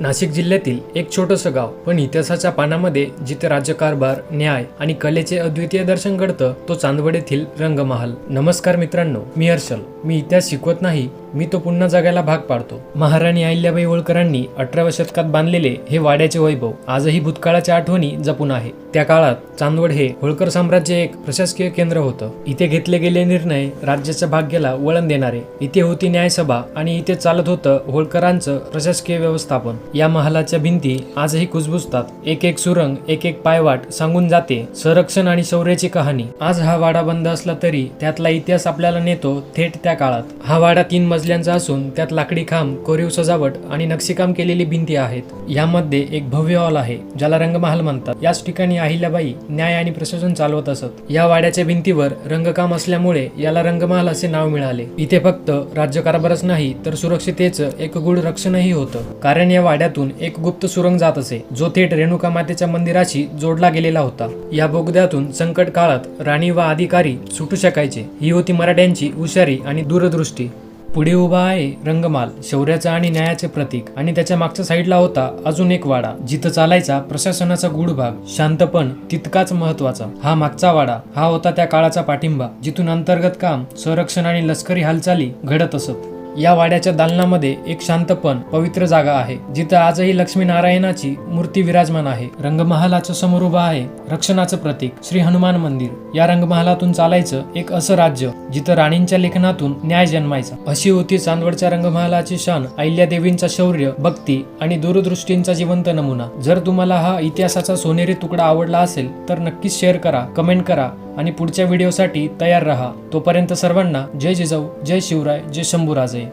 नाशिक जिल्ह्यातील एक छोटंसं गाव. पण इतिहासाच्या पानामध्ये जिथे राज्यकारभार न्याय आणि कलेचे अद्वितीय दर्शन घडतं तो चांदवड येथील रंगमहाल. नमस्कार मित्रांनो मी हर्षल. मी इतिहास शिकवत नाही मी तो पुन्हा जगायला भाग पाडतो. महाराणी अहिल्याबाई होळकरांनी अठराव्या शतकात बांधलेले हे वाड्याचे वैभव आजही भूतकाळाच्या आठवणी जपून आहे. त्या काळात चांदवड हे होळकर साम्राज्य एक प्रशासकीय केंद्र होतं. इथे घेतले गेले निर्णय राज्याच्या भाग्याला वळण देणारे. इथे होती न्यायसभा आणि इथे चालत होतं होळकरांचं प्रशासकीय व्यवस्थापन. या महालाच्या भिंती आजही कुजबुजतात. एक एक सुरंग एक एक पायवाट सांगून जाते संरक्षण आणि शौर्याची कहाणी. आज हा वाडा बंद असला तरी त्यातला इतिहास आपल्याला नेतो थेट त्या काळात. हा वाडा तीन मजल्यांचा असून त्यात लाकडी खांब कोरीव सजावट आणि नक्षीकाम केलेली भिंती आहेत. यामध्ये एक भव्य हॉल आहे ज्याला रंगमहाल म्हणतात. याच ठिकाणी अहिल्याबाई न्याय आणि प्रशासन चालवत असत. या वाड्याच्या भिंतीवर रंगकाम असल्यामुळे याला रंगमहाल असे नाव मिळाले. इथे फक्त राज्यकारभारच नाही तर सुरक्षितेचं एक गुढ रक्षणही होतं. कारण या वाड्यातून एक गुप्त सुरंग जात असे जो थेट रेणुका मातेच्या मंदिराशी जोडला गेलेला होता. या बोगद्यातून संकट काळात राणी व अधिकारी सुटू शकायचे. ही होती मराठ्यांची हुशारी आणि दूरदृष्टी. पुढे उभा आहे रंगमाल शौर्याचं आणि न्यायाचे प्रतीक. आणि त्याच्या मागच्या साईडला होता अजून एक वाडा. जिथं चालायचा प्रशासनाचा गुढ भाग शांतपण तितकाच महत्त्वाचा हा मागचा वाडा. हा होता त्या काळाचा पाठिंबा जिथून अंतर्गत काम संरक्षण आणि लष्करी हालचाली घडत असत. या वाड्याच्या दालनामध्ये एक शांतपण पवित्र जागा आहे जिथं आजही लक्ष्मीनारायणाची मूर्ती विराजमान आहे. रंगमहालाच्या समोर उभा आहे रक्षणाचं प्रतीक श्री हनुमान मंदिर. या रंगमहालातून चालायचं एक असं राज्य जिथं राणींच्या लेखनातून न्याय जन्मायचा. अशी होती चांदवडच्या रंगमहालाची शान अहिल्यादेवींचा शौर्य भक्ती आणि दूरदृष्टींचा जिवंत नमुना. जर तुम्हाला हा इतिहासाचा सोनेरी तुकडा आवडला असेल तर नक्कीच शेअर करा कमेंट करा आणि पुढच्या व्हिडिओसाठी तयार राहा. तोपर्यंत सर्वांना जय जिजाऊ जय शिवराय जय शंभूराजे.